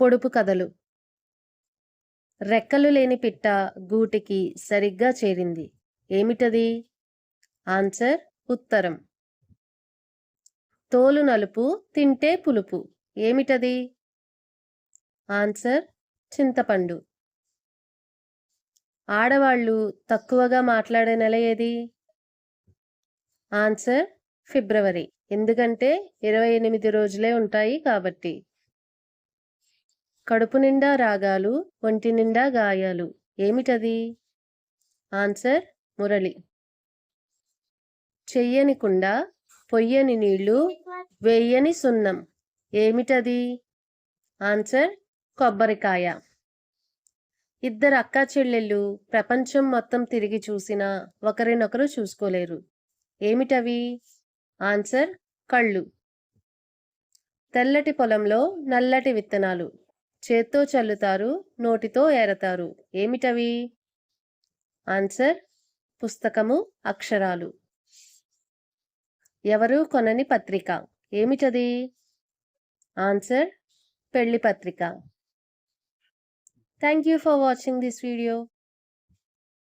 పొడుపు కథలు. రెక్కలు లేని పిట్ట గూటికి సరిగ్గా చేరింది. ఏమిటది? ఆన్సర్ ఉత్తరం. తోలు నలుపు తింటే పులుపు. ఏమిటది? ఆన్సర్ చింతపండు. ఆడవాళ్ళు తక్కువగా మాట్లాడే నెల ఏది? ఆన్సర్ ఫిబ్రవరి. ఎందుకంటే ఇరవై ఎనిమిది రోజులే ఉంటాయి కాబట్టి. కడుపు నిండా రాగాలు ఒంటి నిండా గాయాలు. ఏమిటది? ఆన్సర్ మురళి. చెయ్యని కుండ పొయ్యని నీళ్ళు వేయని సున్నం. ఏమిటది? ఆన్సర్ కొబ్బరికాయ. ఇద్దరు అక్కా చెల్లెళ్ళు ప్రపంచం మొత్తం తిరిగి చూసినా ఒకరినొకరు చూసుకోలేరు. ఏమిటవి? ఆన్సర్ కళ్ళు. తెల్లటి పొలంలో నల్లటి విత్తనాలు. చేత్తో చల్లుతారు నోటితో ఏరతారు. ఏమిటవి? ఆన్సర్ పుస్తకము అక్షరాలు. ఎవరు కొనని పత్రిక? ఏమిటది? ఆన్సర్ పెళ్ళి పత్రిక. Thank you for watching this video.